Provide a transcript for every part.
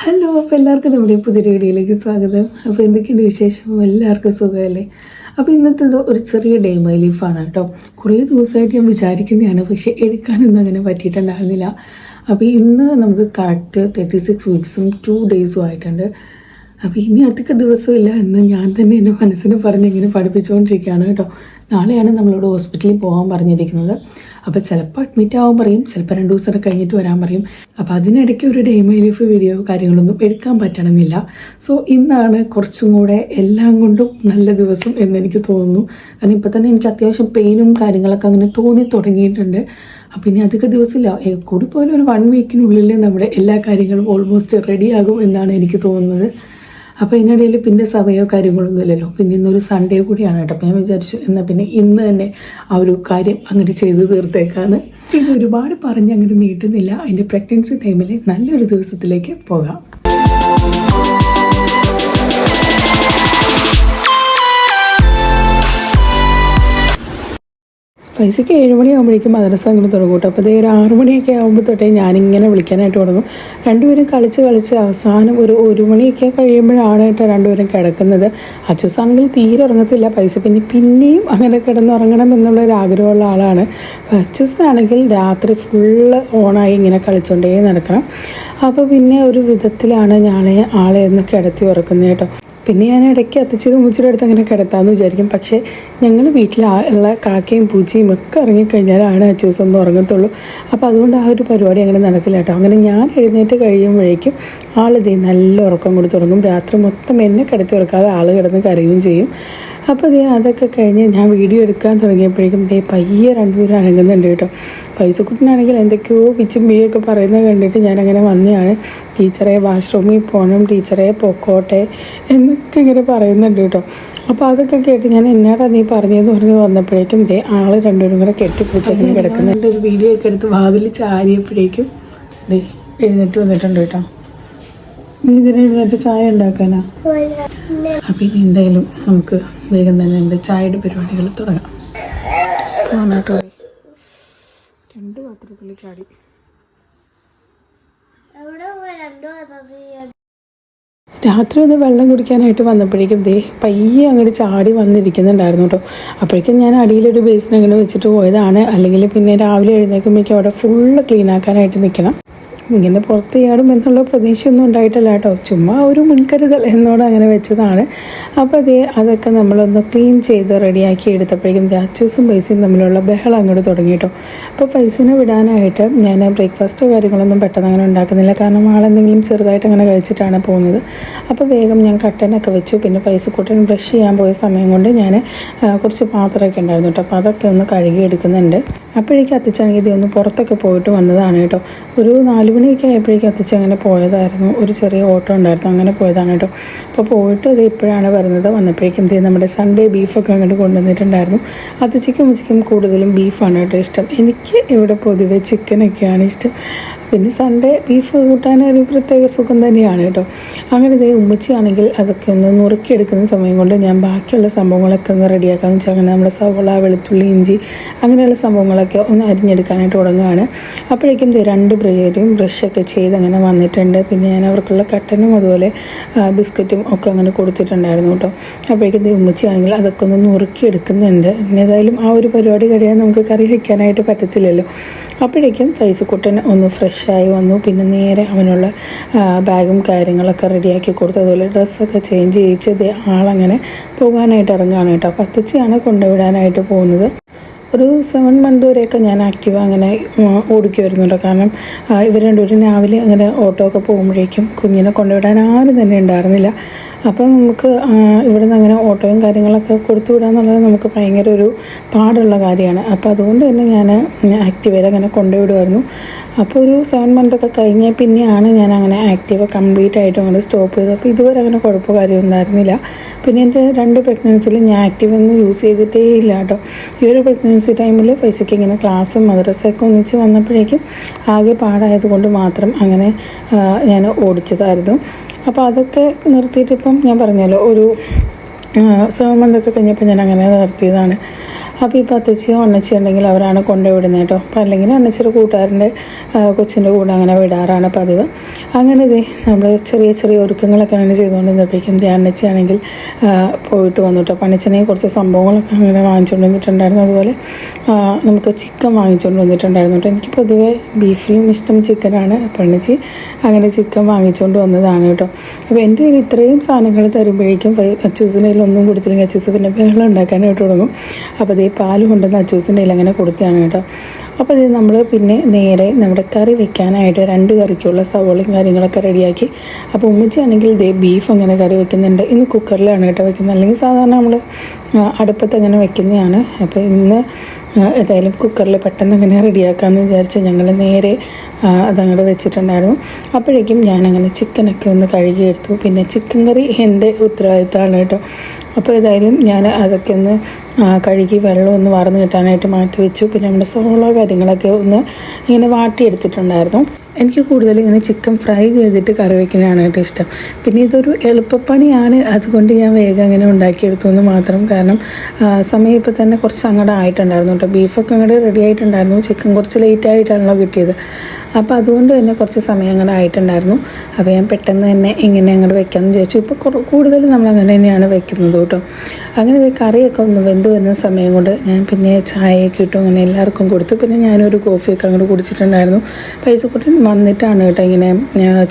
Hello അപ്പോൾ എല്ലാവർക്കും നമ്മുടെ ഈ പുതിയ വീഡിയോയിലേക്ക് സ്വാഗതം. അപ്പോൾ എന്തൊക്കെയുണ്ട് വിശേഷം? എല്ലാവർക്കും സുഖമല്ലേ? അപ്പോൾ ഇന്നത്തേത് ഒരു ചെറിയ ഡേ മൈ ലീഫാണ് കേട്ടോ. കുറേ ദിവസമായിട്ട് ഞാൻ വിചാരിക്കുന്നതാണ് പക്ഷേ എടുക്കാനൊന്നും അങ്ങനെ പറ്റിയിട്ടുണ്ടായിരുന്നില്ല. അപ്പോൾ ഇന്ന് നമുക്ക് കറക്റ്റ് തേർട്ടി സിക്സ് വീക്സും ടു ഡേയ്സും ആയിട്ടുണ്ട്. അപ്പോൾ ഇനി അധിക ദിവസമില്ല എന്ന് ഞാൻ തന്നെ എന്റെ മനസ്സിന് പറഞ്ഞ് ഇങ്ങനെ പഠിപ്പിച്ചുകൊണ്ടിരിക്കുകയാണ് കേട്ടോ. നാളെയാണ് നമ്മളോട് ഹോസ്പിറ്റലിൽ പോകാൻ പറഞ്ഞിരിക്കുന്നത്. അപ്പോൾ ചിലപ്പോൾ അഡ്മിറ്റ് ആവാൻ പറയും ചിലപ്പോൾ രണ്ട് ദിവസം കഴിഞ്ഞിട്ട് വരാൻ പറയും. അപ്പോൾ അതിനിടയ്ക്ക് ഒരു ഡേ മൈ ലൈഫ് വീഡിയോ കാര്യങ്ങളൊന്നും എടുക്കാൻ പറ്റണമെന്നില്ല. സോ ഇന്നാണ് കുറച്ചും കൂടെ എല്ലാം കൊണ്ടും നല്ല ദിവസം എന്നെനിക്ക് തോന്നുന്നു. കാരണം ഇപ്പോൾ തന്നെ എനിക്ക് അത്യാവശ്യം പെയിനും കാര്യങ്ങളൊക്കെ അങ്ങനെ തോന്നി തുടങ്ങിയിട്ടുണ്ട്. അപ്പം ഇനി അധിക ദിവസമില്ല. കൂടി പോലെ ഒരു വൺ വീക്കിനുള്ളിൽ നമ്മുടെ എല്ലാ കാര്യങ്ങളും ഓൾമോസ്റ്റ് റെഡിയാകും എന്നാണ് എനിക്ക് തോന്നുന്നത്. അപ്പോൾ ഇതിനിടയിൽ പിന്നെ സമയമോ കാര്യങ്ങളൊന്നും ഇല്ലല്ലോ. പിന്നെ ഇന്നൊരു സൺഡേ കൂടിയാണ് കേട്ടോ. അപ്പോൾ ഞാൻ വിചാരിച്ചു എന്നാൽ പിന്നെ ഇന്ന് തന്നെ ആ ഒരു കാര്യം അങ്ങനെ ചെയ്തു തീർത്തേക്കാന്ന്. പിന്നെ ഒരുപാട് പറഞ്ഞ് അങ്ങനെ നീട്ടുന്നില്ല. അതിന്റെ പ്രഗ്നൻസി ടൈമിൽ നല്ലൊരു ദിവസത്തിലേക്ക് പോകാം. പൈസയ്ക്ക് ഏഴ് മണിയാകുമ്പോഴേക്കും മദ്രസ അങ്ങനെ തുടങ്ങും കേട്ടോ. അപ്പോൾ ഇതേ ഒരു ആറ് മണിയൊക്കെ ആകുമ്പോൾ തൊട്ടേ ഞാനിങ്ങനെ വിളിക്കാനായിട്ട് തുടങ്ങും. രണ്ടുപേരും കളിച്ച് കളിച്ച് അവസാനം ഒരു ഒരു മണിയൊക്കെ കഴിയുമ്പോഴാണ് കേട്ടോ രണ്ടുപേരും കിടക്കുന്നത്. അച്ചൂസാണെങ്കിൽ തീരെ ഉറങ്ങത്തില്ല പൈസ പിന്നെ പിന്നെയും അങ്ങനെ കിടന്നുറങ്ങണം എന്നുള്ള ഒരു ആഗ്രഹമുള്ള ആളാണ് അച്ചൂസിനാണെങ്കിൽ രാത്രി ഫുള്ള് ഓണായി ഇങ്ങനെ കളിച്ചുകൊണ്ടേ നടക്കണം. അപ്പോൾ പിന്നെ ഒരു വിധത്തിലാണ് ഞാളെ ആളെ ഒന്ന് കിടത്തി ഉറക്കുന്നത് കേട്ടോ. പിന്നെ ഞാൻ ഇടയ്ക്ക് അത്തച്ചിയുടെ ഉമ്മച്ചിയുടെ അടുത്ത് അങ്ങനെ കിടത്താമെന്ന് വിചാരിക്കും. പക്ഷേ ഞങ്ങൾ വീട്ടിൽ ഉള്ള കാക്കയും പൂച്ചയും ഒക്കെ ഇറങ്ങിക്കഴിഞ്ഞാലാണ് അച്ചൂസ് ഒന്ന് ഉറങ്ങത്തുള്ളൂ. അപ്പോൾ അതുകൊണ്ട് ആ ഒരു പരിപാടി അങ്ങനെ നടക്കില്ല കേട്ടോ. അങ്ങനെ ഞാൻ എഴുന്നേറ്റ് കഴിയുമ്പോഴേക്കും ആളിതേ നല്ല ഉറക്കം കൂടി തുടങ്ങും. രാത്രി മൊത്തം എന്നെ കിടത്തി ഉറക്കാതെ ആൾ കിടന്ന് കരയുകയും ചെയ്യും. അപ്പോൾ ദേ അതൊക്കെ കഴിഞ്ഞ് ഞാൻ വീഡിയോ എടുക്കാൻ തുടങ്ങിയപ്പോഴേക്കും ദേ പയ്യെ രണ്ടുപേരും അനങ്ങുന്നുണ്ട് കേട്ടോ. പൈസക്കുട്ടനാണെങ്കിൽ എന്തൊക്കെയോ പിച്ചും ബിയൊക്കെ പറയുന്നത് കണ്ടിട്ട് ഞാനങ്ങനെ വന്നതാണ്. ടീച്ചറെ വാഷ്റൂമിൽ പോകണം ടീച്ചറെ പൊക്കോട്ടെ എന്നൊക്കെ ഇങ്ങനെ പറയുന്നുണ്ട് കേട്ടോ. അപ്പോൾ അതൊക്കെ കേട്ട് ഞാൻ എന്നാടാ നീ പറഞ്ഞതെന്ന് പറഞ്ഞ് വന്നപ്പോഴേക്കും ദേ ആൾ രണ്ടുപേരും കൂടെ കെട്ടിപ്പിടിച്ചങ്ങനെ കിടക്കുന്നുണ്ട്. ഒരു വീഡിയോ ഒക്കെ എടുത്ത് വാതിൽ ചാരിയപ്പോഴേക്കും ദേ എഴുന്നേറ്റ് വന്നിട്ടുണ്ട് കേട്ടോ. നീ ഇതിന് എഴുന്നേറ്റ് ചായ ഉണ്ടാക്കാനാ? അപ്പം ഇനി എന്തായാലും നമുക്ക് വേഗം തന്നെ എന്റെ ചായയുടെ പരിപാടികൾ തുടങ്ങാം. രണ്ടു രണ്ട് പാത്രത്തിൽ ചാടി. രാത്രി ഒന്ന് വെള്ളം കുടിക്കാനായിട്ട് വന്നപ്പോഴേക്കും ദേ പയ്യെ അങ്ങോട്ട് ചാടി വന്നിരിക്കുന്നുണ്ടായിരുന്നു കേട്ടോ. അപ്പോഴേക്കും ഞാൻ അടിയിലൊരു ബേസിൻ അങ്ങനെ വെച്ചിട്ട് പോയതാണ്. അല്ലെങ്കിൽ പിന്നെ രാവിലെ എഴുന്നേക്കുമ്പോഴേക്കും അവിടെ ഫുള്ള് ക്ലീൻ ആക്കാനായിട്ട് നിൽക്കണം ഇങ്ങനെ പുറത്ത് ചാടും എന്നുള്ള പ്രതീക്ഷയൊന്നും ഉണ്ടായിട്ടില്ല കേട്ടോ. ചുമ്മാ ഒരു മുൻകരുതൽ എന്നോട് അങ്ങനെ വെച്ചതാണ്. അപ്പോൾ അതേ അതൊക്കെ നമ്മളൊന്ന് ക്ലീൻ ചെയ്ത് റെഡിയാക്കി എടുത്തപ്പോഴേക്കും രാച്ചൂസും പൈസയും തമ്മിലുള്ള ബഹളം അങ്ങോട്ട് തുടങ്ങി കേട്ടോ. അപ്പോൾ പൈസനെ വിടാനായിട്ട് ഞാൻ ബ്രേക്ക്ഫാസ്റ്റോ കാര്യങ്ങളൊന്നും പെട്ടെന്ന് അങ്ങനെ ഉണ്ടാക്കുന്നില്ല. കാരണം ആളെന്തെങ്കിലും ചെറുതായിട്ട് അങ്ങനെ കഴിച്ചിട്ടാണ് പോകുന്നത്. അപ്പോൾ വേഗം ഞാൻ കട്ടനൊക്കെ വെച്ചു. പിന്നെ പൈസ കൂട്ടൻ ബ്രഷ് ചെയ്യാൻ പോയ സമയം കൊണ്ട് ഞാൻ കുറച്ച് പാത്രമൊക്കെ ഉണ്ടായിരുന്നു കേട്ടോ. അപ്പോൾ അതൊക്കെ ഒന്ന് കഴുകി എടുക്കുന്നുണ്ട് അപ്പോഴേക്കും അത്തിച്ചാണെങ്കിൽ ഇത് ഒന്ന് പുറത്തൊക്കെ പോയിട്ട് വന്നതാണ് കേട്ടോ. ഒരു നാല് മണിയൊക്കെ ആയപ്പോഴേക്കും എത്തിച്ച് അങ്ങനെ പോയതായിരുന്നു. ഒരു ചെറിയ ഓട്ടോ ഉണ്ടായിരുന്നു. അങ്ങനെ പോയതാണ് കേട്ടോ. അപ്പോൾ പോയിട്ട് ഇത് ഇപ്പോഴാണ് വരുന്നത്. വന്നപ്പോഴേക്കും ഇത് നമ്മുടെ സൺഡേ ബീഫൊക്കെ അങ്ങോട്ട് കൊണ്ടുവന്നിട്ടുണ്ടായിരുന്നു. അത്തിച്ചയ്ക്കും ഉച്ചയ്ക്കും കൂടുതലും ബീഫാണ് കേട്ടോ ഇഷ്ടം. എനിക്ക് ഇവിടെ പൊതുവെ ചിക്കനൊക്കെയാണ് ഇഷ്ടം. പിന്നെ സൺഡേ ബീഫ് കൂട്ടാൻ ഒരു പ്രത്യേക സുഖം തന്നെയാണ് കേട്ടോ. അങ്ങനെ ഇതേ ഉമ്മച്ചിയാണെങ്കിൽ അതൊക്കെ ഒന്ന് നുറുക്കിയെടുക്കുന്ന സമയം കൊണ്ട് ഞാൻ ബാക്കിയുള്ള സംഭവങ്ങളൊക്കെ ഒന്ന് റെഡിയാക്കാമെന്ന് വെച്ചാൽ അങ്ങനെ നമ്മുടെ സവോള വെളുത്തുള്ളി ഇഞ്ചി അങ്ങനെയുള്ള സംഭവങ്ങളൊക്കെ ഒന്ന് അരിഞ്ഞെടുക്കാനായിട്ട് തുടങ്ങുകയാണ് അപ്പോഴേക്കും രണ്ട് ബ്രേരും ബ്രഷൊക്കെ ചെയ്ത് അങ്ങനെ വന്നിട്ടുണ്ട്. പിന്നെ ഞാൻ അവർക്കുള്ള കട്ടനും അതുപോലെ ബിസ്ക്കറ്റും ഒക്കെ അങ്ങനെ കൊടുത്തിട്ടുണ്ടായിരുന്നു കേട്ടോ. അപ്പോഴേക്കും ഉമ്മച്ചിയാണെങ്കിൽ അതൊക്കെ ഒന്ന് നുറുക്കിയെടുക്കുന്നുണ്ട്. പിന്നെ ഏതായാലും ആ ഒരു പരിപാടി കഴിയാൻ നമുക്ക് കറി വയ്ക്കാനായിട്ട് പറ്റത്തില്ലല്ലോ. അപ്പോഴേക്കും പൈസക്കുട്ടൻ ഒന്ന് ഫ്രഷായി വന്നു. പിന്നെ നേരെ അവനുള്ള ബാഗും കാര്യങ്ങളൊക്കെ റെഡിയാക്കി കൊടുത്തു. അതുപോലെ ഡ്രസ്സൊക്കെ ചേഞ്ച് ചെയ്യിച്ച് ആളങ്ങനെ പോകാനായിട്ട് ഇറങ്ങുകയാണ് കേട്ടോ. അപ്പോൾ അത്തച്ചിയാണ് കൊണ്ടുവിടാനായിട്ട് പോകുന്നത്. ഒരു സെവൻ മന്ത് വരെയൊക്കെ ഞാൻ ആക്റ്റീവ് അങ്ങനെ ഓടിക്കുമായിരുന്നു കാരണം ഇവർ രണ്ടുപേരും രാവിലെ അങ്ങനെ ഓട്ടോ ഒക്കെ പോകുമ്പോഴേക്കും കുഞ്ഞിനെ കൊണ്ടുവിടാൻ ആരും തന്നെ ഉണ്ടായിരുന്നില്ല. അപ്പം നമുക്ക് ഇവിടെ ഇവിടുന്ന് അങ്ങനെ ഓട്ടോയും കാര്യങ്ങളൊക്കെ കൊടുത്തു വിടാന്നുള്ളത് നമുക്ക് ഭയങ്കര ഒരു പാടുള്ള കാര്യമാണ്. അപ്പോൾ അതുകൊണ്ട് തന്നെ ഞാൻ ആക്റ്റീവയിൽ അങ്ങനെ കൊണ്ടുവിടുമായിരുന്നു അപ്പോൾ ഒരു സെവൻ മന്തൊക്കെ കഴിഞ്ഞ പിന്നെയാണ് ഞാൻ അങ്ങനെ ആക്റ്റീവ് കംപ്ലീറ്റ് ആയിട്ട് അങ്ങനെ സ്റ്റോപ്പ് ചെയ്തത്. അപ്പോൾ ഇതുവരെ അങ്ങനെ കുഴപ്പമോ കാര്യം ഉണ്ടായിരുന്നില്ല. പിന്നെ എന്റെ രണ്ട് പ്രഗ്നൻസിലും ഞാൻ ആക്റ്റീവ് ഒന്നും യൂസ് ചെയ്തിട്ടേ ഇല്ല കേട്ടോ. ഈ ഒരു പ്രഗ്നൻസി ടൈമിൽ പൈസയ്ക്ക് ഇങ്ങനെ ക്ലാസ്സും മദ്രസയൊക്കെ ഒന്നിച്ച് വന്നപ്പോഴേക്കും ആകെ പാടായതുകൊണ്ട് മാത്രം അങ്ങനെ ഞാൻ ഓടിച്ചതായിരുന്നു. അപ്പോൾ അതൊക്കെ നിർത്തിയിട്ടിപ്പം ഞാൻ പറഞ്ഞല്ലോ ഒരു സെവൻ മന്തൊക്കെ കഴിഞ്ഞപ്പോൾ ഞാൻ അങ്ങനെ നിർത്തിയതാണ്. അപ്പോൾ ഇപ്പോൾ അത്തച്ചിയോ അണ്ണച്ചി ഉണ്ടെങ്കിൽ അവരാണ് കൊണ്ടുവിടുന്നത് കേട്ടോ. അപ്പോൾ അല്ലെങ്കിൽ അണ്ണച്ചിയുടെ കൂട്ടുകാരന്റെ കൊച്ചിന്റെ കൂടെ അങ്ങനെ വിടാറാണ് പതിവ്. അങ്ങനെ ഇതേ നമ്മൾ ചെറിയ ചെറിയ ഒരുക്കങ്ങളൊക്കെ അങ്ങനെ ചെയ്തുകൊണ്ടിരുന്നപ്പോഴേക്കും ദേ അണ്ണച്ചിയാണെങ്കിൽ പോയിട്ട് വന്നു കേട്ടോ. പണിച്ചനെ കുറച്ച് സംഭവങ്ങളൊക്കെ അങ്ങനെ വാങ്ങിച്ചുകൊണ്ട് വന്നിട്ടുണ്ടായിരുന്നു. അതുപോലെ നമുക്ക് ചിക്കൻ വാങ്ങിച്ചുകൊണ്ട് വന്നിട്ടുണ്ടായിരുന്നു കേട്ടോ. എനിക്ക് പൊതുവേ ബീഫിലും ഇഷ്ടം ചിക്കനാണ്. അപ്പോൾ അണ്ണച്ചി അങ്ങനെ ചിക്കൻ വാങ്ങിച്ചുകൊണ്ട് വന്നതാണ് കേട്ടോ. അപ്പോൾ എന്റെ കയ്യിൽ ഇത്രയും സാധനങ്ങൾ തരുമ്പോഴേക്കും അച്ചൂസിനെ ഒന്നും കൊടുത്തില്ലെങ്കിൽ അച്ചൂസ് പിന്നെ ബഹളം ഉണ്ടാക്കാനായിട്ട് തുടങ്ങും. അപ്പോൾ അതേ പാൽ കൊണ്ടുവന്ന് അച്ചൂസിന്റെ കയ്യിൽ അങ്ങനെ കൊടുത്തതാണ് കേട്ടോ. അപ്പോൾ ഇത് നമ്മൾ പിന്നെ നേരെ നമ്മുടെ കറി വെക്കാനായിട്ട് രണ്ട് കറിക്കുള്ള സവോളയും കാര്യങ്ങളൊക്കെ റെഡിയാക്കി. അപ്പോൾ ഉമ്മച്ചിയാണെങ്കിൽ ഇതേ ബീഫ് അങ്ങനെ കറി വെക്കുന്നുണ്ട്. ഇന്ന് കുക്കറിലാണ് കേട്ടോ വെക്കുന്നത്. അല്ലെങ്കിൽ സാധാരണ നമ്മൾ അടുപ്പത്ത് അങ്ങനെ വെക്കുന്നതാണ്. അപ്പോൾ ഇന്ന് ഏതായാലും കുക്കറിൽ പെട്ടെന്ന് അങ്ങനെ റെഡിയാക്കാമെന്ന് വിചാരിച്ച് ഞങ്ങൾ നേരെ അതങ്ങോട്ട് വെച്ചിട്ടുണ്ടായിരുന്നു. അപ്പോഴേക്കും ഞാനങ്ങനെ ചിക്കനൊക്കെ ഒന്ന് കഴുകിയെടുത്തു. പിന്നെ ചിക്കൻ കറി എന്റെ ഉത്തരവാദിത്തമാണ് കേട്ടോ. അപ്പോൾ ഏതായാലും ഞാൻ അതൊക്കെ ഒന്ന് കഴുകി വെള്ളം ഒന്ന് വാർന്ന് കിട്ടാനായിട്ട് മാറ്റി വെച്ചു. പിന്നെ നമ്മുടെ സോളോ കാര്യങ്ങളൊക്കെ ഒന്ന് ഇങ്ങനെ വാട്ടിയെടുത്തിട്ടുണ്ടായിരുന്നു. എനിക്ക് കൂടുതൽ ഇങ്ങനെ ചിക്കൻ ഫ്രൈ ചെയ്തിട്ട് കറി വയ്ക്കുന്നതാണ് കേട്ടോ ഇഷ്ടം. പിന്നെ ഇതൊരു എളുപ്പപ്പണിയാണ്. അതുകൊണ്ട് ഞാൻ വേഗം അങ്ങനെ ഉണ്ടാക്കിയെടുത്തു എന്ന് മാത്രം. കാരണം സമയം ഇപ്പോൾ തന്നെ കുറച്ച് അങ്ങോട്ട് ആയിട്ടുണ്ടായിരുന്നു കേട്ടോ. ബീഫൊക്കെ അങ്ങോട്ട് റെഡി ആയിട്ടുണ്ടായിരുന്നു. ചിക്കൻ കുറച്ച് ലേറ്റ് ആയിട്ടാണല്ലോ കിട്ടിയത്. അപ്പോൾ അതുകൊണ്ട് തന്നെ കുറച്ച് സമയം അങ്ങനെ ആയിട്ടുണ്ടായിരുന്നു. അപ്പോൾ ഞാൻ പെട്ടെന്ന് തന്നെ ഇങ്ങനെ അങ്ങോട്ട് വെക്കാമെന്ന് ചോദിച്ചു ഇപ്പോൾ കൂടുതൽ നമ്മൾ അങ്ങനെ തന്നെയാണ് വെക്കുന്നത് കേട്ടോ. അങ്ങനെ കറിയൊക്കെ ഒന്ന് വെന്ത് വരുന്ന സമയം കൊണ്ട് ഞാൻ പിന്നെ ചായയൊക്കെ ഇട്ടു. അങ്ങനെ എല്ലാവർക്കും കൊടുത്തു. പിന്നെ ഞാനൊരു കോഫിയൊക്കെ അങ്ങോട്ട് കുടിച്ചിട്ടുണ്ടായിരുന്നു. പൈസക്കുട്ടൻ വന്നിട്ടാണ് കേട്ടോ ഇങ്ങനെ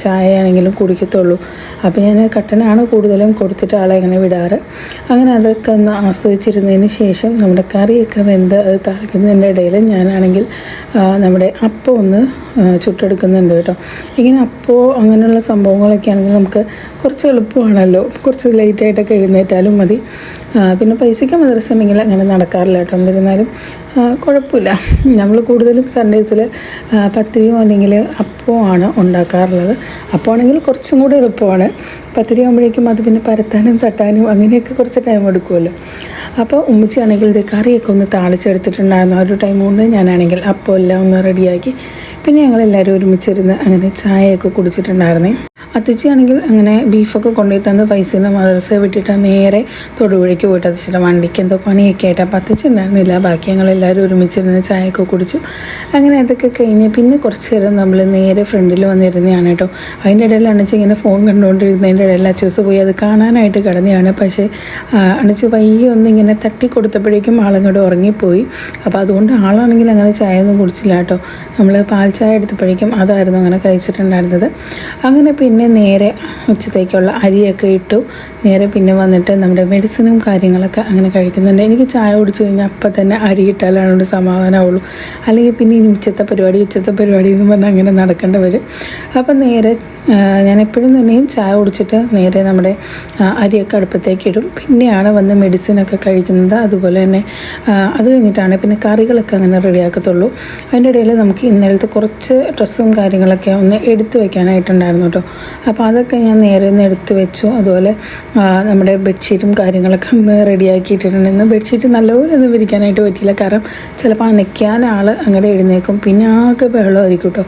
ചായ ആണെങ്കിലും കുടിക്കത്തുള്ളൂ. അപ്പോൾ ഞാൻ കട്ടനാണ് കൂടുതലും കൊടുത്തിട്ട് ആളെ ഇങ്ങനെ വിടാറ്. അങ്ങനെ അതൊക്കെ ഒന്ന് ആസ്വദിച്ചിരുന്നതിന് ശേഷം നമ്മുടെ കറിയൊക്കെ വെന്ത് അത് തളിക്കുന്നതിന്റെ ഇടയിൽ ഞാനാണെങ്കിൽ നമ്മുടെ അപ്പം ഒന്ന് ചുട്ടെടുക്കുന്നുണ്ട് കേട്ടോ. ഇങ്ങനെ അപ്പോൾ അങ്ങനെയുള്ള സംഭവങ്ങളൊക്കെ ആണെങ്കിൽ നമുക്ക് കുറച്ച് എളുപ്പമാണല്ലോ. കുറച്ച് ലേറ്റായിട്ടൊക്കെ എഴുന്നേറ്റാലും മതി. പിന്നെ പൈസയ്ക്ക് മദ്രസ അങ്ങനെ നടക്കാറില്ല കേട്ടോ. എന്നിരുന്നാലും കുഴപ്പമില്ല. നമ്മൾ കൂടുതലും സൺഡേസിൽ പത്തിരിയോ അല്ലെങ്കിൽ അപ്പമോ ആണ് ഉണ്ടാക്കാറുള്ളത്. അപ്പോൾ ആണെങ്കിൽ കുറച്ചും കൂടെ എളുപ്പമാണ്. പത്തിരി ആകുമ്പോഴേക്കും അത് പിന്നെ പരത്താനും തട്ടാനും അങ്ങനെയൊക്കെ കുറച്ച് ടൈം എടുക്കുമല്ലോ. അപ്പോൾ ഉമ്മച്ചിയാണെങ്കിൽ ഇത് കറിയൊക്കെ ഒന്ന് താളിച്ചെടുത്തിട്ടുണ്ടായിരുന്നു. ആ ഒരു ടൈം കൊണ്ട് ഞാനാണെങ്കിൽ അപ്പോൾ എല്ലാം ഒന്ന് റെഡിയാക്കി പിന്നെ ഞങ്ങൾ ഞങ്ങളെല്ലാവരും ഒരുമിച്ചിരുന്ന് അങ്ങനെ ചായയൊക്കെ കുടിച്ചിട്ടുണ്ടായിരുന്നേ. അത്തച്ചിയാണെങ്കിൽ അങ്ങനെ ബീഫൊക്കെ കൊണ്ടുപോയി തന്ന് പൈസ മദർസ വിട്ടിട്ട് നേരെ തൊടുപുഴയ്ക്ക് പോയിട്ട് അത്തച്ചിയുടെ വണ്ടിക്ക് എന്തോ പണിയൊക്കെ ആയിട്ട്. അപ്പോൾ അത്തച്ചി ഉണ്ടായിരുന്നില്ല. ബാക്കി ഞങ്ങളെല്ലാവരും ഒരുമിച്ചിരുന്ന് ചായയൊക്കെ കുടിച്ചു. അങ്ങനെ അതൊക്കെ കഴിഞ്ഞ് പിന്നെ കുറച്ച് നേരം നമ്മൾ നേരെ ഫ്രണ്ടിൽ വന്നിരുന്നതാണ് കേട്ടോ. അതിന്റെ ഇടയിൽ അണച്ച് ഇങ്ങനെ ഫോൺ കണ്ടുകൊണ്ടിരുന്നതിന്റെ ഇടയിൽ അച്ചൂസ് പോയി അത് കാണാനായിട്ട് കിടന്നതാണ്. പക്ഷേ അണച്ച് പയ്യെ ഒന്ന് ഇങ്ങനെ തട്ടി കൊടുത്തപ്പോഴേക്കും ആളങ്ങോട്ട് ഉറങ്ങിപ്പോയി. അപ്പോൾ അതുകൊണ്ട് ആളാണെങ്കിൽ അങ്ങനെ ചായ ഒന്നും കുടിച്ചില്ല കേട്ടോ. നമ്മൾ പാൽ ചായ എടുത്തപ്പോഴേക്കും അതായിരുന്നു അങ്ങനെ കഴിച്ചിട്ടുണ്ടായിരുന്നത്. അങ്ങനെ പിന്നെ നേരെ ഉച്ചത്തേക്കുള്ള അരിയൊക്കെ ഇട്ടു. നേരെ പിന്നെ വന്നിട്ട് നമ്മുടെ മെഡിസിനും കാര്യങ്ങളൊക്കെ അങ്ങനെ കഴിക്കുന്നുണ്ട്. എനിക്ക് ചായ കുടിച്ചു കഴിഞ്ഞാൽ അപ്പം തന്നെ അരി ഇട്ടാലാണ് ഒരു സമാധാനമാവുള്ളൂ അല്ലെങ്കിൽ പിന്നെ ഇനി ഉച്ചത്തെ പരിപാടി ഉച്ചത്തെ പരിപാടി എന്ന് പറഞ്ഞാൽ അങ്ങനെ നടക്കേണ്ടി വരും. അപ്പം നേരെ ഞാൻ എപ്പോഴും തന്നെയും ചായ കുടിച്ചിട്ട് നേരെ നമ്മുടെ അരിയൊക്കെ അടുപ്പത്തേക്ക് ഇടും. പിന്നെയാണ് വന്ന് മെഡിസിനൊക്കെ കഴിക്കുന്നത്. അതുപോലെ തന്നെ അത് കഴിഞ്ഞിട്ടാണ് പിന്നെ കറികളൊക്കെ അങ്ങനെ റെഡിയാക്കത്തുള്ളൂ അതിന്റെ ഇടയിൽ നമുക്ക് ഇന്നലത്തെ കുറച്ച് ഡ്രസ്സും കാര്യങ്ങളൊക്കെ ഒന്ന് എടുത്തു വയ്ക്കാനായിട്ടുണ്ടായിരുന്നു കേട്ടോ. അപ്പോൾ അതൊക്കെ ഞാൻ നേരെ ഒന്ന് എടുത്ത് വെച്ചു. അതുപോലെ നമ്മുടെ ബെഡ്ഷീറ്റും കാര്യങ്ങളൊക്കെ ഒന്ന് റെഡിയാക്കിയിട്ടുണ്ട് ഇന്ന് ബെഡ്ഷീറ്റ് നല്ലപോലെ ഒന്നും വിരിക്കാനായിട്ട് പറ്റിയില്ല. കാരണം ചിലപ്പോൾ അനയ്ക്കാൻ ആൾ അങ്ങനെ എഴുന്നേക്കും പിന്നെ ആകെ ബഹളമായിരിക്കും കേട്ടോ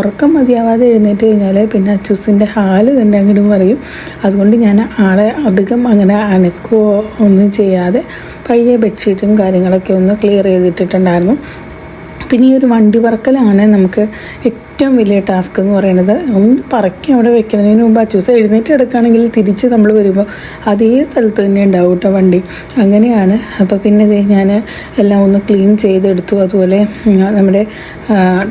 ഉറക്കം മതിയാവാതെ എഴുന്നേറ്റ് കഴിഞ്ഞാൽ പിന്നെ അച്ചൂസിന്റെ ഹാൽ തന്നെ അങ്ങോട്ടും പറയും അതുകൊണ്ട് ഞാൻ ആളെ അധികം അങ്ങനെ അനക്കുകയോ ഒന്നും ചെയ്യാതെ പയ്യെ ബെഡ്ഷീറ്റും കാര്യങ്ങളൊക്കെ ഒന്ന് ക്ലിയർ ചെയ്തിട്ടിട്ടുണ്ടായിരുന്നു. പിന്നെ ഈ ഒരു വണ്ടി പറക്കലാണ് നമുക്ക് ഏറ്റവും വലിയ ടാസ്ക് എന്ന് പറയുന്നത് ഒന്ന് പറക്കി അവിടെ വെക്കുന്നതിന് മുമ്പ് അച്ചൂസ് എഴുന്നേറ്റ് എടുക്കുകയാണെങ്കിൽ തിരിച്ച് നമ്മൾ വരുമ്പോൾ അതേ സ്ഥലത്ത് തന്നെ ഉണ്ടാവും കേട്ടോ വണ്ടി. അങ്ങനെയാണ്. അപ്പോൾ പിന്നെ ഞാൻ എല്ലാം ഒന്ന് ക്ലീൻ ചെയ്തെടുത്തു. അതുപോലെ നമ്മുടെ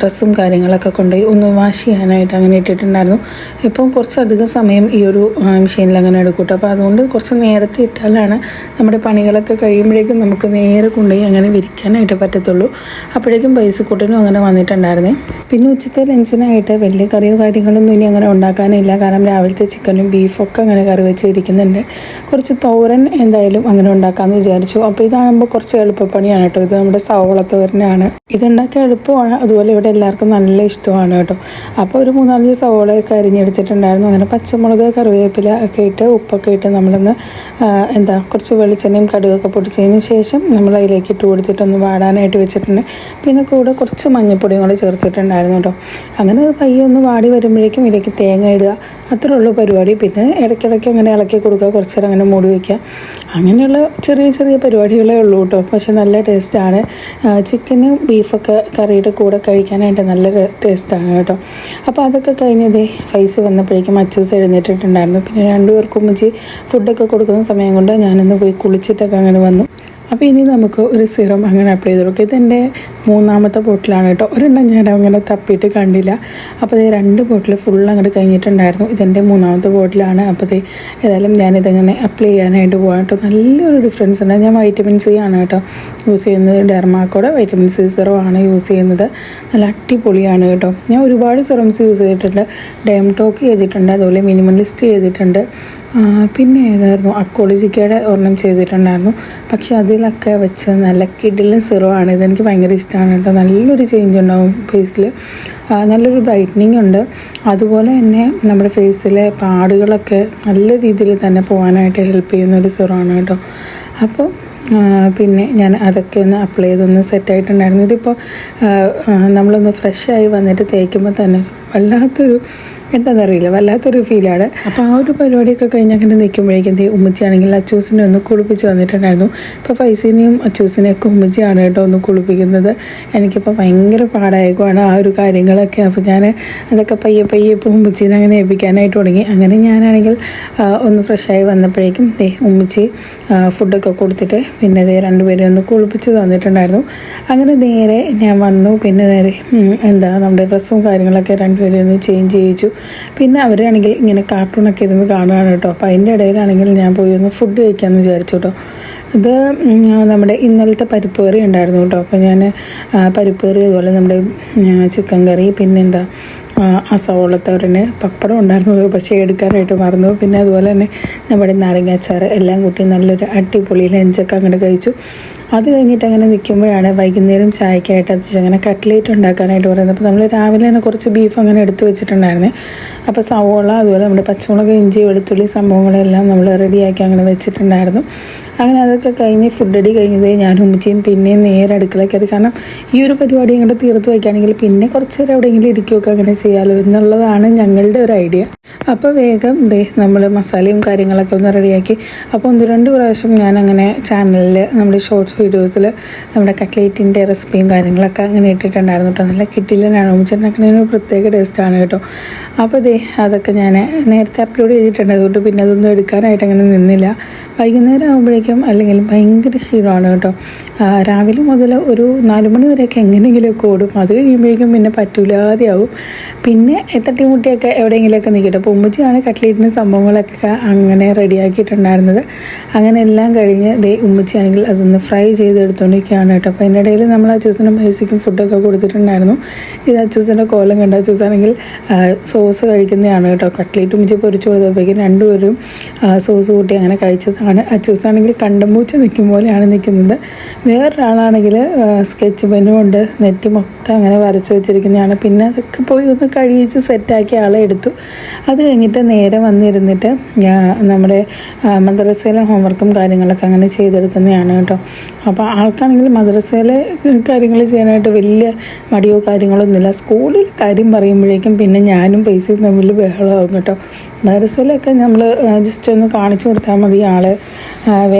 ഡ്രസ്സും കാര്യങ്ങളൊക്കെ കൊണ്ടുപോയി ഒന്ന് വാഷ് ചെയ്യാനായിട്ട് അങ്ങനെ ഇട്ടിട്ടുണ്ടായിരുന്നു. ഇപ്പം കുറച്ചധികം സമയം ഈ ഒരു മെഷീനിൽ അങ്ങനെ എടുക്കും കേട്ടോ അപ്പോൾ അതുകൊണ്ട് കുറച്ച് നേരത്തെ ഇട്ടാലാണ് നമ്മുടെ പണികളൊക്കെ കഴിയുമ്പോഴേക്കും നമുക്ക് നേരെ കൊണ്ടുപോയി അങ്ങനെ വിരിക്കാനായിട്ട് പറ്റത്തുള്ളൂ. അപ്പോഴേക്കും പൈസക്കൂട്ടനും അങ്ങനെ വന്നിട്ടുണ്ടായിരുന്നേ. പിന്നെ ഉച്ചത്തെ ലഞ്ചിനായിട്ട് വലിയ കറിയോ കാര്യങ്ങളൊന്നും ഇനി അങ്ങനെ ഉണ്ടാക്കാനില്ല. കാരണം രാവിലത്തെ ചിക്കനും ബീഫൊക്കെ അങ്ങനെ കറി വെച്ചിരിക്കുന്നുണ്ട്. കുറച്ച് തോരൻ എന്തായാലും അങ്ങനെ ഉണ്ടാക്കാമെന്ന് വിചാരിച്ചു. അപ്പോൾ ഇതാകുമ്പോൾ കുറച്ച് എളുപ്പപ്പണിയാണ് കേട്ടോ. ഇത് നമ്മുടെ സവോള തോരനാണ്. ഇതുണ്ടാക്കാൻ എളുപ്പമാണ്. അതുപോലെ ഇവിടെ എല്ലാവർക്കും നല്ല ഇഷ്ടമാണ് കേട്ടോ. അപ്പോൾ ഒരു മൂന്നാലഞ്ച് സവോളയൊക്കെ അരിഞ്ഞെടുത്തിട്ടുണ്ടായിരുന്നു. അങ്ങനെ പച്ചമുളക് കറിവേപ്പില ഒക്കെ ഇട്ട് ഉപ്പൊക്കെ ഇട്ട് നമ്മളൊന്ന് എന്താ കുറച്ച് വെളിച്ചെണ്ണയും കടുകൊക്കെ പൊടിച്ചതിന് ശേഷം നമ്മൾ അതിലേക്ക് ഇട്ട് കൊടുത്തിട്ടൊന്ന് വാടാനായിട്ട് വെച്ചിട്ടുണ്ട്. പിന്നെ കൂടെ കുറച്ച് മഞ്ഞൾപ്പൊടിയും കൂടെ ചേർത്തിട്ടുണ്ടായിരുന്നു കേട്ടോ. അങ്ങനെ പയ്യൊന്ന് വാടി വരുമ്പോഴേക്കും ഇതിലേക്ക് തേങ്ങ ഇടുക. അത്രേ ഉള്ളൂ പരിപാടി. പിന്നെ ഇടയ്ക്കിടയ്ക്ക് അങ്ങനെ ഇളക്കി കൊടുക്കുക കുറച്ച് നേരം അങ്ങനെ മൂടി വയ്ക്കുക അങ്ങനെയുള്ള ചെറിയ ചെറിയ പരിപാടികളേ ഉള്ളൂ കേട്ടോ. പക്ഷെ നല്ല ടേസ്റ്റാണ് ചിക്കനും ബീഫൊക്കെ കറിയുടെ കൂടെ കഴിക്കാനായിട്ട് നല്ല ടേസ്റ്റാണ് കേട്ടോ. അപ്പോൾ അതൊക്കെ കഴിഞ്ഞതേ പൈസ വന്നപ്പോഴേക്കും അച്ചൂസ് എഴുന്നേറ്റിട്ടുണ്ടായിരുന്നു. പിന്നെ രണ്ടുപേർക്കും ഉമ്മച്ചി ഫുഡൊക്കെ കൊടുക്കുന്ന സമയം കൊണ്ട് ഞാനൊന്ന് പോയി കുളിച്ചിട്ടൊക്കെ അങ്ങനെ വന്നു. അപ്പോൾ ഇനി നമുക്ക് ഒരു സിറം അങ്ങനെ അപ്ലൈ ചെയ്ത് നോക്കാം ഇതെന്റെ മൂന്നാമത്തെ ബോട്ടിലാണ് കേട്ടോ. ഒരെണ്ണം ഞാൻ അങ്ങനെ തപ്പിയിട്ട് കണ്ടില്ല. അപ്പോൾ ഇത് രണ്ട് ബോട്ടിൽ ഫുൾ അങ്ങോട്ട് കഴിഞ്ഞിട്ടുണ്ടായിരുന്നു. ഇതെന്റെ മൂന്നാമത്തെ ബോട്ടിലാണ് അപ്പോൾ ഇത് ഏതായാലും ഞാനിതങ്ങനെ അപ്ലൈ ചെയ്യാനായിട്ട് പോകാം കേട്ടോ. നല്ലൊരു ഡിഫറൻസ് ഉണ്ട്. ഞാൻ വൈറ്റമിൻ സി ആണ് കേട്ടോ യൂസ് ചെയ്യുന്നത്. ഡെർമാക്കോടെ വൈറ്റമിൻ സി സിറം ആണ് യൂസ് ചെയ്യുന്നത്. നല്ല അടിപൊളിയാണ് കേട്ടോ. ഞാൻ ഒരുപാട് സിറംസ് യൂസ് ചെയ്തിട്ടുണ്ട്. ഡെം ടോക്ക് ചെയ്തിട്ടുണ്ട്. അതുപോലെ മിനിമലിസ്റ്റ് ചെയ്തിട്ടുണ്ട്. പിന്നെ ഏതായിരുന്നു? അക്കോളജിക്കയുടെ ഒരെണ്ണം ചെയ്തിട്ടുണ്ടായിരുന്നു. പക്ഷെ അതിലൊക്കെ വെച്ച് നല്ല കിഡിലും ആണ് ഇതെനിക്ക് ഭയങ്കര ഇഷ്ടമാണ് കേട്ടോ. നല്ലൊരു ചേഞ്ച് ഉണ്ടാവും ഫേസിൽ നല്ലൊരു ബ്രൈറ്റനിങ് ഉണ്ട്. അതുപോലെ തന്നെ നമ്മുടെ ഫേസിലെ പാടുകളൊക്കെ നല്ല രീതിയിൽ തന്നെ പോകാനായിട്ട് ഹെൽപ്പ് ചെയ്യുന്ന ഒരു സിറോ ആണ് കേട്ടോ. അപ്പോൾ പിന്നെ ഞാൻ അതൊക്കെ ഒന്ന് അപ്ലൈ ചെയ്തൊന്ന് സെറ്റായിട്ടുണ്ടായിരുന്നു ഇതിപ്പോൾ നമ്മളൊന്ന് ഫ്രഷായി വന്നിട്ട് തേക്കുമ്പോൾ തന്നെ വല്ലാത്തൊരു എന്താണെന്നറിയില്ല വല്ലാത്തൊരു ഫീലാണ് അപ്പോൾ ആ ഒരു പരിപാടിയൊക്കെ കഴിഞ്ഞ് അങ്ങനെ നിൽക്കുമ്പോഴേക്കും ഉമ്മച്ചിയാണെങ്കിൽ അച്ചൂസിനെ ഒന്ന് കുളിപ്പിച്ച് വന്നിട്ടുണ്ടായിരുന്നു. ഇപ്പോൾ പൈസേനെയും അച്ചൂസിനെയൊക്കെ ഉമ്മച്ചിയാണ് കേട്ടോ ഒന്ന് കുളിപ്പിക്കുന്നത്. എനിക്കിപ്പോൾ ഭയങ്കര പാടായേക്കുവാണ് ആ ഒരു കാര്യങ്ങളൊക്കെ. അപ്പോൾ ഞാൻ അതൊക്കെ പയ്യെ പയ്യെ ഇപ്പോൾ ഉമ്മച്ചീനെ അങ്ങനെ ഏൽപ്പിക്കാനായിട്ട് തുടങ്ങി. അങ്ങനെ ഞാനാണെങ്കിൽ ഒന്ന് ഫ്രഷായി വന്നപ്പോഴേക്കും ദേ ഉമ്മച്ചി ഫുഡൊക്കെ കൊടുത്തിട്ട് പിന്നെ ദേ രണ്ടുപേരെ ഒന്ന് കുളിപ്പിച്ച് തന്നിട്ടുണ്ടായിരുന്നു. അങ്ങനെ നേരെ ഞാൻ വന്നു. പിന്നെ നേരെ എന്താ നമ്മുടെ ഡ്രസ്സും കാര്യങ്ങളൊക്കെ രണ്ടുപേരെ ഒന്ന് ചേഞ്ച് ചെയ്യിച്ചു. പിന്നെ അവരാണെങ്കിൽ ഇങ്ങനെ കാർട്ടൂണൊക്കെ ഇരുന്ന് കാണുകയാണ് കേട്ടോ. അപ്പോൾ അതിന്റെ ഇടയിലാണെങ്കിൽ ഞാൻ പോയി ഒന്ന് ഫുഡ് കഴിക്കാമെന്ന് വിചാരിച്ചു കേട്ടോ. ഇത് നമ്മുടെ ഇന്നലത്തെ പരിപ്പ് കറി ഉണ്ടായിരുന്നു കേട്ടോ. അപ്പോൾ ഞാൻ പരിപ്പ് കറി അതുപോലെ നമ്മുടെ ചിക്കൻ കറി പിന്നെന്താ ആ, സവോളത്തോരന് പപ്പടം ഉണ്ടായിരുന്നു. പക്ഷേ എടുക്കാനായിട്ട് മറന്നു. പിന്നെ അതുപോലെ തന്നെ നമ്മുടെ നാരങ്ങാച്ചാറ് എല്ലാം കൂട്ടി നല്ലൊരു അടിപൊളി ലഞ്ചൊക്കെ അങ്ങോട്ട് കഴിച്ചു. അത് കഴിഞ്ഞിട്ട് അങ്ങനെ നിൽക്കുമ്പോഴാണ് വൈകുന്നേരം ചായക്കായിട്ട് അത് അങ്ങനെ കട്ട്ലേറ്റ് ഉണ്ടാക്കാനായിട്ട് പറയുന്നത്. അപ്പോൾ നമ്മൾ രാവിലെ തന്നെ കുറച്ച് ബീഫ് അങ്ങനെ എടുത്ത് വെച്ചിട്ടുണ്ടായിരുന്നു. അപ്പോൾ സവോള അതുപോലെ നമ്മുടെ പച്ചമുളക് ഇഞ്ചി വെളുത്തുള്ളി സംഭവങ്ങളെല്ലാം നമ്മൾ റെഡിയാക്കി അങ്ങനെ വെച്ചിട്ടുണ്ടായിരുന്നു. അങ്ങനെ അതൊക്കെ കഴിഞ്ഞ് അടി കഴിഞ്ഞത് ഞാൻ ഉമ്മച്ചിയും പിന്നെയും നേരെ അടുക്കള കയറി. കാരണം ഈ ഒരു പരിപാടി അങ്ങോട്ട് തീർത്ത് വയ്ക്കുകയാണെങ്കിൽ പിന്നെ കുറച്ച് നേരം എവിടെയെങ്കിലും ഇരിക്കുകയൊക്കെ അങ്ങനെ ചെയ്യാമല്ലോ എന്നുള്ളതാണ് ഞങ്ങളുടെ ഒരു ഐഡിയ. അപ്പോൾ വേഗം ദേ നമ്മൾ മസാലയും കാര്യങ്ങളൊക്കെ ഒന്ന് റെഡിയാക്കി. അപ്പോൾ ഒന്ന് രണ്ട് പ്രാവശ്യം ഞാൻ അങ്ങനെ ചാനലിൽ നമ്മുടെ ഷോർട്ട്സ് വീഡിയോസിൽ നമ്മുടെ കട്ട്ലേറ്റിന്റെ റെസിപ്പിയും കാര്യങ്ങളൊക്കെ അങ്ങനെ ഇട്ടിട്ടുണ്ടായിരുന്നു കേട്ടോ നല്ല കിട്ടിയില്ലെന്നാണ് ഉമ്മച്ചേട്ടനൊക്കെ ഒരു പ്രത്യേക ടേസ്റ്റാണ് കേട്ടോ. അപ്പോൾ ദേ അതൊക്കെ ഞാൻ നേരത്തെ അപ്ലോഡ് ചെയ്തിട്ടുണ്ട്. അതുകൊണ്ട് പിന്നെ അതൊന്നും എടുക്കാനായിട്ട് അങ്ങനെ നിന്നില്ല. വൈകുന്നേരം ആകുമ്പോഴേക്കും അല്ലെങ്കിൽ ഭയങ്കര ക്ഷീണമാണ് കേട്ടോ. രാവിലെ മുതൽ ഒരു നാല് മണി വരെയൊക്കെ എങ്ങനെയെങ്കിലുമൊക്കെ ഓടും. അത് കഴിയുമ്പോഴേക്കും പിന്നെ പറ്റൂലാതെയാവും. പിന്നെ തട്ടിമുട്ടിയൊക്കെ എവിടെയെങ്കിലുമൊക്കെ നിൽക്കട്ടെ. അപ്പോൾ ഉമ്മച്ചിയാണ് കട്ട്ലേറ്റിന് സംഭവങ്ങളൊക്കെ അങ്ങനെ റെഡിയാക്കിയിട്ടുണ്ടായിരുന്നത്. അങ്ങനെ എല്ലാം കഴിഞ്ഞ് ദേ ഉമ്മച്ചിയാണെങ്കിൽ അതൊന്ന് ഫ്രൈ ചെയ്തെടുത്തോണ്ടിരിക്കുകയാണ് കേട്ടോ. അപ്പോൾ അതിന്റെ ഇടയിൽ നമ്മൾ ആ ജ്യൂസിനും പൈസയ്ക്കും ഫുഡൊക്കെ കൊടുത്തിട്ടുണ്ടായിരുന്നു. ഇത് ആ ജ്യൂസിന്റെ കോലം കണ്ട അച്ചൂസാണെങ്കിൽ സോസ് കഴിക്കുന്നതാണ് കേട്ടോ. കട്ട്ലേറ്റ് ഉമ്മച്ചി പൊരിച്ചു കൊടുത്തപ്പോഴേക്കും രണ്ടുപേരും സോസ് കൂട്ടി അങ്ങനെ കഴിച്ചതാണ്. ആ ജ്യൂസാണെങ്കിൽ കണ്ടുമൂച്ച് നിൽക്കും പോലെയാണ് നിൽക്കുന്നത്. വേറൊരാളാണെങ്കിൽ സ്കെച്ച് പെന്നും കൊണ്ട് നെറ്റ് മൊത്തം അങ്ങനെ വരച്ച് വെച്ചിരിക്കുന്നതാണ്. പിന്നെ അതൊക്കെ പോയി ഒന്ന് കഴിയിച്ച് സെറ്റാക്കി ആളെ എടുത്തു. അത് കഴിഞ്ഞിട്ട് നേരെ വന്നിരുന്നിട്ട് നമ്മുടെ മദ്രസയിലെ ഹോംവർക്കും കാര്യങ്ങളൊക്കെ അങ്ങനെ ചെയ്തെടുക്കുന്നതാണ് കേട്ടോ. അപ്പോൾ ആൾക്കാണെങ്കിൽ മദ്രസയിലെ കാര്യങ്ങൾ ചെയ്യാനായിട്ട് വലിയ മടിയോ കാര്യങ്ങളൊന്നുമില്ല. സ്കൂളിൽ കാര്യം പറയുമ്പോഴേക്കും പിന്നെ ഞാനും പൈസയും തമ്മിൽ ബഹളമാകും കേട്ടോ. മദ്രസയിലൊക്കെ നമ്മൾ ജസ്റ്റ് ഒന്ന് കാണിച്ചു കൊടുത്താൽ മതി ആൾ.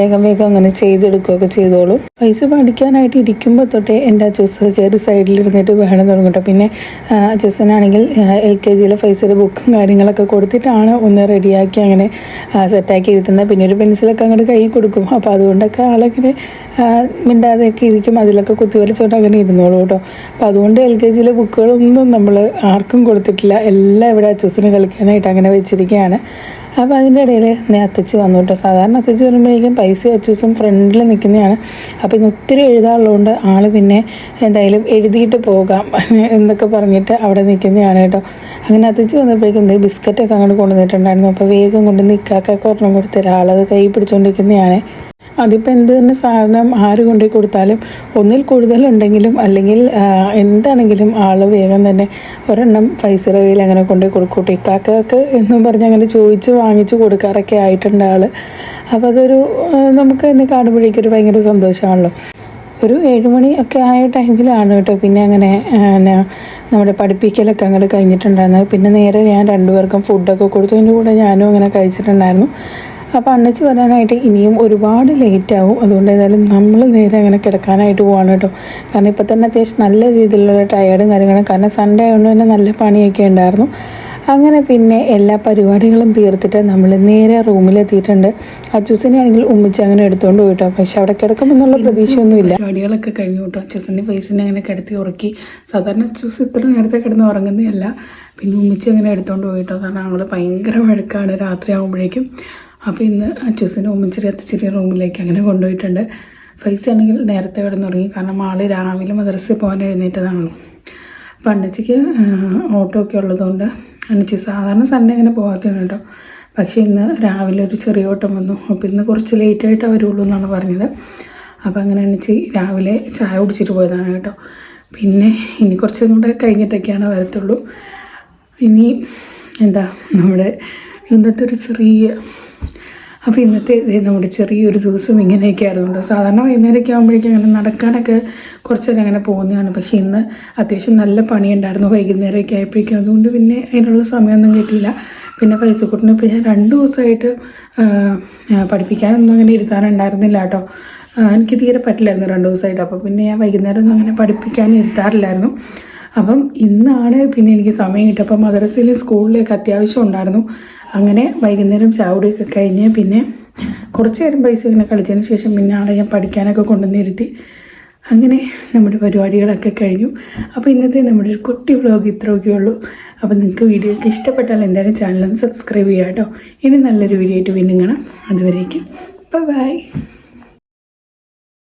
വേഗം വേഗം അങ്ങനെ ചെയ്തെടുക്കുകയൊക്കെ ചെയ്തോളും. പൈസ പഠിക്കാനായിട്ട് ഇരിക്കുമ്പോൾ തൊട്ടേ എന്റെ അച്ചൂസ് കയറി സൈഡിലിരുന്നിട്ട് വേണം തുടങ്ങട്ടോ പിന്നെ അച്ചൂസനാണെങ്കിൽ എൽ കെ ജിയിലെ പൈസയുടെ ബുക്കും കാര്യങ്ങളൊക്കെ കൊടുത്തിട്ടാണ് ഒന്ന് റെഡിയാക്കി അങ്ങനെ സെറ്റാക്കി ഇരുത്തുന്നത് പിന്നെ ഒരു പെൻസിലൊക്കെ അങ്ങോട്ട് കൈ കൊടുക്കും. അപ്പോൾ അതുകൊണ്ടൊക്കെ ആളങ്ങനെ മിണ്ടാതെയൊക്കെ ഇരിക്കും. അതിലൊക്കെ കുത്തിവലിച്ചോണ്ട് അങ്ങനെ ഇരുന്നോളൂ കേട്ടോ. അപ്പോൾ അതുകൊണ്ട് എൽ കെ ജിയിലെ ബുക്കുകളൊന്നും നമ്മൾ ആർക്കും കൊടുത്തിട്ടില്ല. എല്ലാം ഇവിടെ അച്ചൂസിന് കളിക്കാനായിട്ട് അങ്ങനെ വെച്ചിരിക്കുകയാണ് അപ്പോൾ അതിന്റെ ഇടയിൽ അത്തച്ച് വന്നു കേട്ടോ. സാധാരണ അത്തച്ച് വരുമ്പോഴേക്കും പൈസ അച്ചൂസും ഫ്രണ്ടിൽ നിൽക്കുന്നതാണ് അപ്പോൾ ഇന്ന് ഒത്തിരി എഴുതാനുള്ളതുകൊണ്ട് ആൾ പിന്നെ എന്തായാലും എഴുതിയിട്ട് പോകാം എന്നൊക്കെ പറഞ്ഞിട്ട് അവിടെ നിൽക്കുന്നതാണ് കേട്ടോ. അങ്ങനെ അത്തച്ച് വന്നപ്പോഴേക്കും എന്തെങ്കിലും ബിസ്ക്കറ്റൊക്കെ അങ്ങോട്ട് കൊണ്ടുവന്നിട്ടുണ്ടായിരുന്നു. അപ്പോൾ വേഗം കൊണ്ട് നിൽക്കാക്കൊക്കെ ഒരെണ്ണം കൊടുത്തില്ല ആളത് കൈ പിടിച്ചുകൊണ്ടിരിക്കുന്നതാണ് അതിപ്പോൾ എന്ത് തന്നെ സാധനം ആര് കൊണ്ടുപോയി കൊടുത്താലും ഒന്നിൽ കൂടുതലുണ്ടെങ്കിലും അല്ലെങ്കിൽ എന്താണെങ്കിലും ആൾ വേഗം തന്നെ ഒരെണ്ണം പൈസ കയ്യിൽ അങ്ങനെ കൊണ്ടുപോയി കൊടുക്കൂട്ടെ ഇക്കാക്കൾക്ക് എന്നും പറഞ്ഞ് അങ്ങനെ ചോദിച്ച് വാങ്ങിച്ച് കൊടുക്കാറൊക്കെ ആയിട്ടുണ്ട് ആൾ അപ്പോൾ അതൊരു നമുക്ക് തന്നെ കാണുമ്പോഴേക്കൊരു ഭയങ്കര സന്തോഷമാണല്ലോ. ഒരു ഏഴുമണി ഒക്കെ ആയ ടൈമിലാണ് കേട്ടോ പിന്നെ അങ്ങനെ എന്നാ നമ്മുടെ പഠിപ്പിക്കലൊക്കെ അങ്ങോട്ട് കഴിഞ്ഞിട്ടുണ്ടായിരുന്നു പിന്നെ നേരെ ഞാൻ രണ്ടുപേർക്കും ഫുഡൊക്കെ കൊടുത്തു. അതിന്റെ കൂടെ ഞാനും അങ്ങനെ കഴിച്ചിട്ടുണ്ടായിരുന്നു. അപ്പോൾ അണ്ണച്ചി വരാനായിട്ട് ഇനിയും ഒരുപാട് ലേറ്റ് ആവും. അതുകൊണ്ട് ഏതായാലും നമ്മൾ നേരെ അങ്ങനെ കിടക്കാനായിട്ട് പോവാണ് കേട്ടോ. കാരണം ഇപ്പം തന്നെ അത്യാവശ്യം നല്ല രീതിയിലുള്ള ടയേർഡും കാര്യങ്ങളും. കാരണം സൺഡേ ആയതുകൊണ്ട് തന്നെ നല്ല പണിയൊക്കെ ഉണ്ടായിരുന്നു. അങ്ങനെ പിന്നെ എല്ലാ പരിപാടികളും തീർത്തിട്ട് നമ്മൾ നേരെ റൂമിലെത്തിയിട്ടുണ്ട് അച്ചൂസിനെ ആണെങ്കിൽ ഉമ്മിച്ച് അങ്ങനെ എടുത്തുകൊണ്ട് പോയിട്ടോ. പക്ഷെ അവിടെ കിടക്കുമെന്നുള്ള പ്രതീക്ഷയൊന്നുമില്ല. പരിപാടികളൊക്കെ കഴിഞ്ഞു കേട്ടോ. അച്ചൂസിന്റെ ഫേസിനെ അങ്ങനെ കിടത്തി ഉറക്കി. സാധാരണ അച്ചൂസ് ഇത്ര നേരത്തെ കിടന്ന് ഉറങ്ങുന്നതല്ല. പിന്നെ ഉമ്മിച്ച് അങ്ങനെ എടുത്തുകൊണ്ട് പോയിട്ടോ. കാരണം ഞങ്ങൾ ഭയങ്കര വഴക്കാണ് രാത്രി ആകുമ്പോഴേക്കും അപ്പോൾ ഇന്ന് അച്ചൂസിനെ ഉമ്മിച്ചിരി അത്തച്ചെറിയ റൂമിലേക്ക് അങ്ങനെ കൊണ്ടുപോയിട്ടുണ്ട്. ഫൈസ് ആണെങ്കിൽ നേരത്തെ കിടന്നുറങ്ങി. കാരണം ആൾ രാവിലെ മദ്രസയിൽ പോകാൻ എഴുന്നേറ്റതാണല്ലോ. അപ്പം അണ്ണച്ചിക്ക് ഓട്ടോ ഒക്കെ ഉള്ളതുകൊണ്ട് അണ്ണച്ചി സാധാരണ സൺഡേ അങ്ങനെ പോകാത്തതാണ് കേട്ടോ. പക്ഷേ ഇന്ന് രാവിലെ ഒരു ചെറിയ ഓട്ടം വന്നു. അപ്പോൾ ഇന്ന് കുറച്ച് ലേറ്റായിട്ട് വരുള്ളൂ എന്നാണ് പറഞ്ഞത്. അപ്പോൾ അങ്ങനെ അണ്ണച്ചി രാവിലെ ചായ കുടിച്ചിട്ട് പോയതാണ് കേട്ടോ. പിന്നെ ഇനി കുറച്ചും കൂടെ കഴിഞ്ഞിട്ടൊക്കെയാണ് വരത്തുള്ളൂ. ഇനി എന്താ നമ്മുടെ ഇന്നത്തെ ഒരു ചെറിയ അപ്പോൾ ഇന്നത്തെ നമ്മുടെ ചെറിയൊരു ദിവസം ഇങ്ങനെയൊക്കെ ആയിരുന്നുണ്ടോ സാധാരണ വൈകുന്നേരമൊക്കെ ആകുമ്പോഴേക്കും അങ്ങനെ നടക്കാനൊക്കെ കുറച്ചൊക്കെ അങ്ങനെ പോകുന്നതാണ്. പക്ഷേ ഇന്ന് അത്യാവശ്യം നല്ല പണിയുണ്ടായിരുന്നു വൈകുന്നേരമൊക്കെ ആയപ്പോഴേക്കും. അതുകൊണ്ട് പിന്നെ അതിനുള്ള സമയമൊന്നും കിട്ടിയില്ല. പിന്നെ പൈസക്കൂട്ടിന് ഇപ്പോൾ ഞാൻ രണ്ട് ദിവസമായിട്ട് പഠിപ്പിക്കാനൊന്നും അങ്ങനെ ഇരുത്താനുണ്ടായിരുന്നില്ല കേട്ടോ. എനിക്ക് തീരെ പറ്റില്ലായിരുന്നു രണ്ട് ദിവസമായിട്ട്. അപ്പോൾ പിന്നെ ഞാൻ വൈകുന്നേരം ഒന്നും അങ്ങനെ പഠിപ്പിക്കാൻ ഇരുത്താറില്ലായിരുന്നു. അപ്പം ഇന്നാണ് പിന്നെ എനിക്ക് സമയം കിട്ടിയപ്പോൾ മദ്രസയിലും സ്കൂളിലേക്ക് അത്യാവശ്യം ഉണ്ടായിരുന്നു. അങ്ങനെ വൈകുന്നേരം ചാവടിയൊക്കെ കഴിഞ്ഞ് പിന്നെ കുറച്ച് നേരം പൈസ ഇങ്ങനെ കളിച്ചതിന് ശേഷം പിന്നെ ആളെ ഞാൻ പഠിക്കാനൊക്കെ കൊണ്ടുവന്നിരുത്തി. അങ്ങനെ നമ്മുടെ പരിപാടികളൊക്കെ കഴിഞ്ഞു. അപ്പോൾ ഇന്നത്തെ നമ്മുടെ ഒരു കുട്ടി വ്ളോഗ് ഇത്രയൊക്കെ ഉള്ളൂ. അപ്പോൾ നിങ്ങൾക്ക് വീഡിയോ ഇഷ്ടപ്പെട്ടാൽ എന്തായാലും ചാനലൊന്ന് സബ്സ്ക്രൈബ് ചെയ്യാം കേട്ടോ ഇനി നല്ലൊരു വീഡിയോ ആയിട്ട് വീണ്ടും കാണാം. അതുവരേക്കും. ബൈ